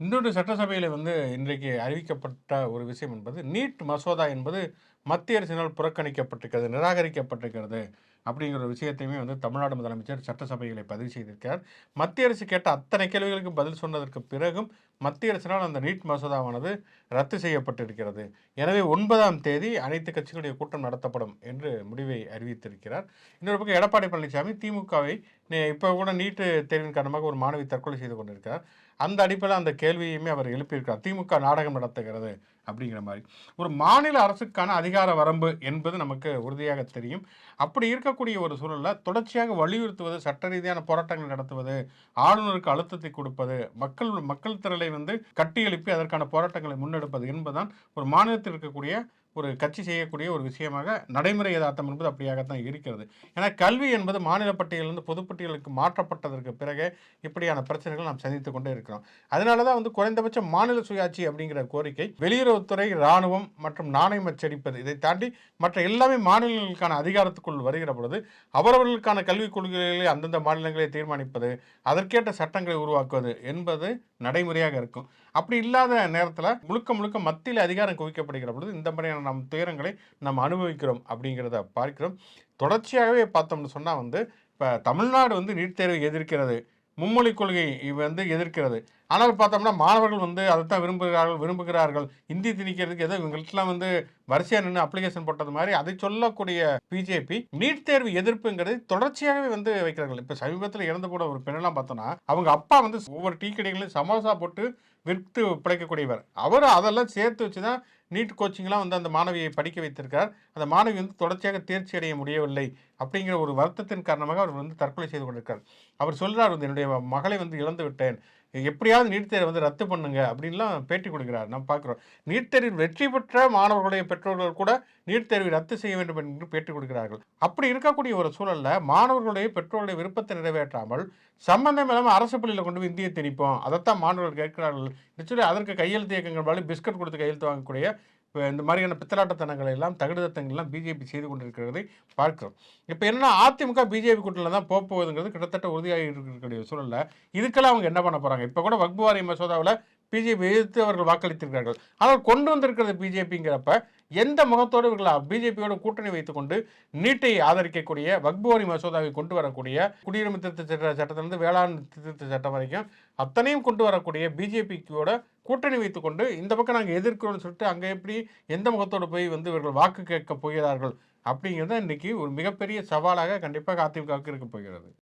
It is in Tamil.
இன்னொன்று சட்டசபையில் வந்து இன்றைக்கு அறிவிக்கப்பட்ட ஒரு விஷயம் என்பது நீட் மசோதா என்பது மத்திய அரசினால் புறக்கணிக்கப்பட்டிருக்கிறது நிராகரிக்கப்பட்டிருக்கிறது அப்படிங்கிற ஒரு விஷயத்தையுமே வந்து தமிழ்நாடு முதலமைச்சர் சட்டசபைகளை பதிவு செய்திருக்கிறார். மத்திய அரசு கேட்ட அத்தனை கேள்விகளுக்கு பதில் சொன்னதற்கு பிறகும் மத்திய அரசினால் அந்த நீட் மசோதாவானது ரத்து செய்யப்பட்டிருக்கிறது. எனவே ஒன்பதாம் தேதி அனைத்து கட்சிகளுடைய கூட்டம் நடத்தப்படும் என்று முடிவை அறிவித்திருக்கிறார். இன்னொரு பக்கம் எடப்பாடி பழனிசாமி திமுகவை இப்போ கூட நீட்டு தேர்வின் காரணமாக ஒரு மாணவி தற்கொலை செய்து கொண்டிருக்கிறார். அந்த அடிப்படையில் அந்த கேள்வியுமே அவர் எழுப்பியிருக்கார் திமுக நாடகம் நடத்துகிறது அப்படிங்கிற மாதிரி. ஒரு மாநில அரசுக்கான அதிகார வரம்பு என்பது நமக்கு உறுதியாக தெரியும். அப்படி இருக்கக்கூடிய ஒரு சூழலில் தொடர்ச்சியாக வலியுறுத்துவது சட்ட ரீதியான போராட்டங்கள் நடத்துவது ஆளுநருக்கு அழுத்தத்தை கொடுப்பது மக்கள் மக்கள் திரளை வந்து கட்டியெழுப்பி அதற்கான போராட்டங்களை முன்னெடுப்பது என்பதுதான் ஒரு மாநிலத்தில் இருக்கக்கூடிய ஒரு கட்சி செய்யக்கூடிய ஒரு விஷயமாக நடைமுறை யதார்த்தம் என்பது அப்படியாகத்தான் இருக்கிறது. ஏன்னா கல்வி என்பது மாநில பட்டியலிருந்து பொதுப்பட்டியலுக்கு மாற்றப்பட்டதற்கு பிறகு இப்படியான பிரச்சனைகள் நாம் சந்தித்து கொண்டே இருக்கிறோம். அதனால தான் வந்து குறைந்தபட்ச மாநில சுயாட்சி அப்படிங்கிற கோரிக்கை வெளியுறவுத்துறை இராணுவம் மற்றும் நாணயம் அச்சடிப்பது இதை தாண்டி மற்ற எல்லாமே மாநிலங்களுக்கான அதிகாரத்துக்குள் வருகிற பொழுது அவரவர்களுக்கான கல்விக் கொள்கைகளை அந்தந்த மாநிலங்களை தீர்மானிப்பது அதற்கேற்ற சட்டங்களை உருவாக்குவது என்பது நடைமுறையாக இருக்கும். அப்படி இல்லாத நேரத்தில் முழுக்க முழுக்க மத்தியில் அதிகாரம் குவிக்கப்படுகிற பொழுது இந்த மாதிரியான நம் துயரங்களை நாம் அனுபவிக்கிறோம் அப்படிங்கிறத பார்க்கிறோம். தொடர்ச்சியாகவே பார்த்தோம்னு சொன்னால் வந்து இப்போ தமிழ்நாடு வந்து நீட் தேர்வை எதிர்க்கிறது மும்மொழி கொள்கை வந்து எதிர்க்கிறது. ஆனால் பார்த்தோம்னா மாணவர்கள் வந்து அதைத்தான் விரும்புகிறார்கள் விரும்புகிறார்கள். இந்தி திணிக்கிறதுக்கு ஏதோ இவங்களுக்குலாம் வந்து வரிசையாக நின்று அப்ளிகேஷன் போட்டது மாதிரி அதை சொல்லக்கூடிய பிஜேபி நீட் தேர்வு எதிர்ப்புங்கிறது தொடர்ச்சியாகவே வந்து வைக்கிறார்கள். இப்போ சமீபத்தில் இறந்து போன ஒரு பெண்ணெல்லாம் பார்த்தோன்னா அவங்க அப்பா வந்து ஒவ்வொரு டீ கடைகளையும் சமோசா போட்டு விற்று பிழைக்கக்கூடியவர். அவர் அதெல்லாம் சேர்த்து வச்சு தான் நீட் கோச்சிங்லாம் வந்து அந்த மாணவியை படிக்க வைத்திருக்கார். அந்த மாணவி வந்து தொடர்ச்சியாக தேர்ச்சி அடைய முடியவில்லை. அப்படிங்கிற ஒரு வருத்தத்தின் காரணமாக அவர் வந்து தற்கொலை செய்து கொண்டிருக்கார். அவர் சொல்கிறார் வந்து என்னுடைய மகளை வந்து இழந்து விட்டேன். எப்படியாவது நீட் தேர்வை வந்து ரத்து பண்ணுங்க அப்படின்லாம் பேட்டி கொடுக்கிறார். நம்ம பார்க்குறோம். நீட் தேர்வில் வெற்றி பெற்ற மாணவர்களுடைய பெற்றோர்கள் கூட நீட் தேர்வை ரத்து செய்ய வேண்டும் என்று பேட்டி கொடுக்கிறார்கள். அப்படி இருக்கக்கூடிய ஒரு சூழலில் மாணவர்களுடைய பெற்றோருடைய விருப்பத்தை நிறைவேற்றாமல் சம்பந்தம் இல்லாமல் அரசு பள்ளியில் கொண்டு போய் இந்தியை திணிப்போம். அதைத்தான் மாணவர்கள் கேட்கிறார்கள். நிச்சயம் அதற்கு கையெழுத்து இயக்கங்கள் வழி பிஸ்கட் கொடுத்து கையெழுத்து வாங்கக்கூடிய இப்போ இந்த மாதிரியான பித்தலாட்டத்தனங்களை எல்லாம் தகுடத்தங்கள்லாம் பிஜேபி செய்து கொண்டிருக்கிறதை பார்க்கிறோம். இப்போ என்ன அதிமுக பிஜேபி கூட்டணியில் தான் போகுதுங்கிறது கிட்டத்தட்ட உறுதியாக இருக்கக்கூடிய சூழலில். இதுக்கெல்லாம் அவங்க என்ன பண்ண போகிறாங்க இப்போ கூட வக்பு வாரிய மசோதாவில் பிஜேபி எதிர்த்து அவர்கள் வாக்களித்திருக்கிறார்கள். ஆனால் கொண்டு வந்திருக்கிறது பிஜேபிங்கிறப்ப எந்த முகத்தோடு இவர்கள் பிஜேபியோட கூட்டணி வைத்துக்கொண்டு நீட்டை ஆதரிக்கக்கூடிய வக்புவாரி மசோதாவை கொண்டு வரக்கூடிய குடியுரிமை திருத்த சட்ட சட்டத்திலிருந்து வேளாண் திருத்த சட்டம் வரைக்கும் அத்தனையும் கொண்டு வரக்கூடிய பிஜேபிக்கோட கூட்டணி வைத்துக்கொண்டு இந்த பக்கம் நாங்கள் எதிர்க்கிறோம்னு சொல்லிட்டு அங்கே எப்படி எந்த முகத்தோடு போய் வந்து இவர்கள் வாக்கு கேட்க போகிறார்கள் அப்படிங்கிறது இன்றைக்கி ஒரு மிகப்பெரிய சவாலாக கண்டிப்பாக அதிமுகவுக்கு இருக்க போகிறது.